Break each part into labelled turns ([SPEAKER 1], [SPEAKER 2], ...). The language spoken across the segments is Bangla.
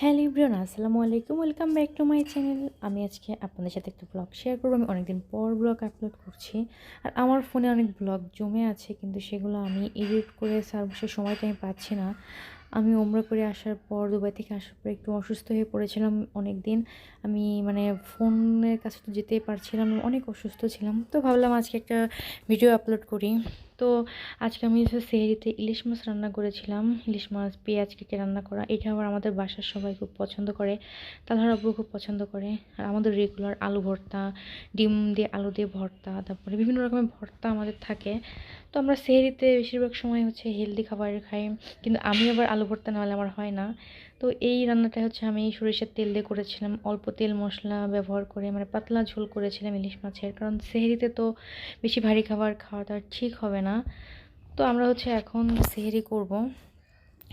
[SPEAKER 1] হ্যালো ইব্রিয়ন আসসালামু আলাইকুম। Welcome back to my channel. আমি আজকে আপনাদের সাথে একটা ব্লগ শেয়ার করব। আমি অনেকদিন পর ব্লগ আপলোড করছি। আর আমার ফোনে অনেক ব্লগ জমে আছে, কিন্তু সেগুলো আমি এডিট করে সার্ভিসের সময়টা আমি পাচ্ছি না। আমি ওমরা করে আসার পর, দুবাই থেকে আসার পর একটু অসুস্থ হয়ে পড়েছিলাম অনেক দিন আমি মানে ফোনের কাছে তো যেতেই পারছিলাম অনেক অসুস্থ ছিলাম। তো ভাবলাম আজকে একটা ভিডিও আপলোড করি। তো আজকে আমি সেহরিতে ইলিশ মাছ রান্না করেছিলাম। ইলিশ মাছ, পেঁয়াজ, কেটে রান্না করা। এটা আবার আমাদের বাসার সবাই খুব পছন্দ করে। তালহার আব্বু খুব পছন্দ করে। আর আমাদের রেগুলার আলু ভর্তা, ডিম দিয়ে আলু দিয়ে ভর্তা, তারপরে বিভিন্ন রকমের ভর্তা আমাদের থাকে। তো আমরা সেহরিতে বেশিরভাগ সময় হচ্ছে হেলদি খাবার খাই। কিন্তু আমি আবার আলু ভর্তা নাহলে আমার হয় না। তো এই রান্নাটা হচ্ছে আমি সরিষার তেল দিয়ে করেছিলাম। অল্প তেল মশলা ব্যবহার করে মানে পাতলা ঝোল করেছিলাম ইলিশ মাছের। কারণ সেহরিতে তো বেশি ভারী খাবার খাওয়াটা ঠিক হবে না। তো আমরা হচ্ছে এখন সেহরি করব।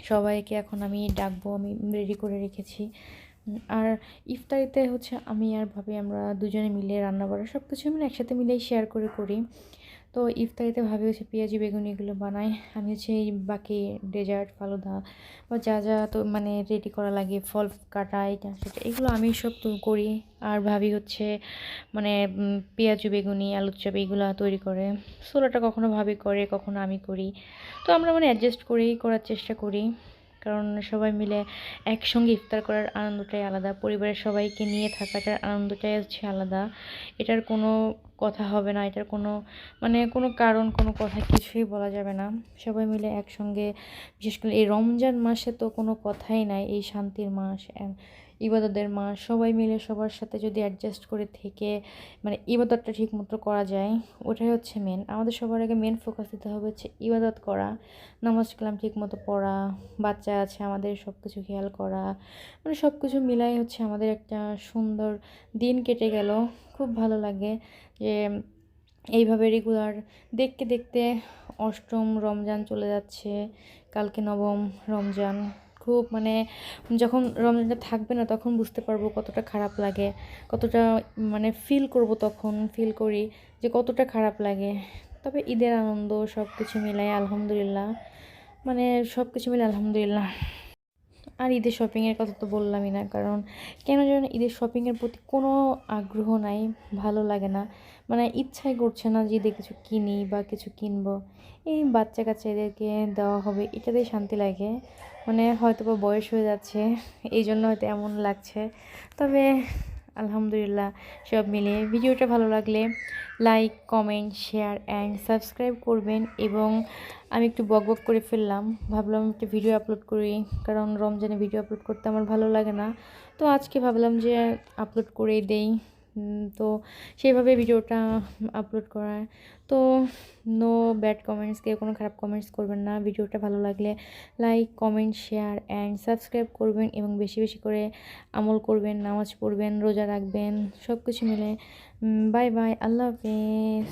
[SPEAKER 1] সবাইকে এখন আমি ডাকবো, আমি রেডি করে রেখেছি। আর ইফতারিতে হচ্ছে আমি আর ভাবি আমরা দুজনে মিলে রান্না বাড়া। সব কিছু আমরা একসাথে মিলেই শেয়ার করে করি। তো ইফতারিতে ভাবি হচ্ছে পেঁয়াজি, বেগুনি এগুলো বানাই। আমি হচ্ছে এই বাকি ডেজার্ট ফালুদা বা যা যা তো মানে রেডি করা লাগে, ফল কাটা এটা সেটা এগুলো আমি সব করি। আর ভাবি হচ্ছে মানে পেঁয়াজু, বেগুনি, আলুর চপ এগুলো তৈরি করে। সোলাটা কখনো ভাবি করে, কখনো আমি করি। তো আমরা মানে অ্যাডজাস্ট করেই, করার চেষ্টা করি। কারণ সবাই মিলে একসঙ্গে ইফতার করার আনন্দটাই আলাদা, পরিবারের সবাইকে নিয়ে থাকাটার আনন্দটাই হচ্ছে আলাদা। এটার কোনো কথা হবে না, এটার কোনো মানে কোনো কারণ, কোনো কথা কিছুই বলা যাবে না। সবাই মিলে একসঙ্গে, বিশেষ করে এই রমজান মাসে তো কোনো কথাই নাই, এই শান্তির মাস ইবাদতের মাস সবাই মিলে সবার সাথে যদি অ্যাডজাস্ট করে থেকে মানে ইবাদতটা ঠিক মতো করা যায়, ওটাই হচ্ছে মেন আমাদের সবার আগে মেন ফোকাস দিতে হবে হচ্ছে ইবাদত করা, নামাজ কালাম ঠিক মতো পড়া, বাচ্চা আছে আমাদের সব কিছু খেয়াল করা মানে সব কিছু মিলাই হচ্ছে আমাদের একটা সুন্দর দিন কেটে গেল। খুব ভালো লাগে যে এইভাবে রেগুলার দেখতে দেখতে অষ্টম রমজান চলে যাচ্ছে, কালকে নবম রমজান। খুব মানে যখন রমজানটা থাকবে না তখন বুঝতে পারব কতটা খারাপ লাগে, কতটা মানে ফিল করব তখন ফিল করি যে কতটা খারাপ লাগে। তবে ঈদের আনন্দ সব কিছু মিলাই আলহামদুলিল্লাহ মানে সব কিছু মিলে আলহামদুলিল্লাহ। আর ঈদের শপিংয়ের কথা তো বললামই না, কারণ কেন যেন ঈদের শপিংয়ের প্রতি কোনো আগ্রহ নাই, ভালো লাগে না। মানে ইচ্ছাই করছে না যে ঈদে কিছু কিনি বা কিছু কিনবো। এই বাচ্চা কাচ্চা এদেরকে দেওয়া হবে এটাতেই শান্তি লাগে। মানে হয়তো বা বয়স হয়ে যাচ্ছে, এই জন্য হয়তো এমন লাগছে। তবে আলহামদুলিল্লাহ সব মিলিয়ে ভিডিওটা ভালো লাগলে like comment share and subscribe করবেন এবং আমি একটু বক বক করে ফেললাম। ভাবলাম একটা ভিডিও আপলোড করি, কারণ রমজানে ভিডিও আপলোড করতে আমার ভালো লাগে না। তো আজকে ভাবলাম যে আপলোড করেই দেই। তো সেইভাবে ভিডিওটা আপলোড করার তো নো ব্যাড কমেন্টস কেউ কোনো খারাপ কমেন্টস করবেন না। ভিডিওটা ভালো লাগলে like comment share and subscribe করবেন এবং বেশি বেশি করে আমল করবেন, নামাজ পড়বেন, রোজা রাখবেন সব কিছু মিলে বাই বাই আল্লাহ হাফেজ।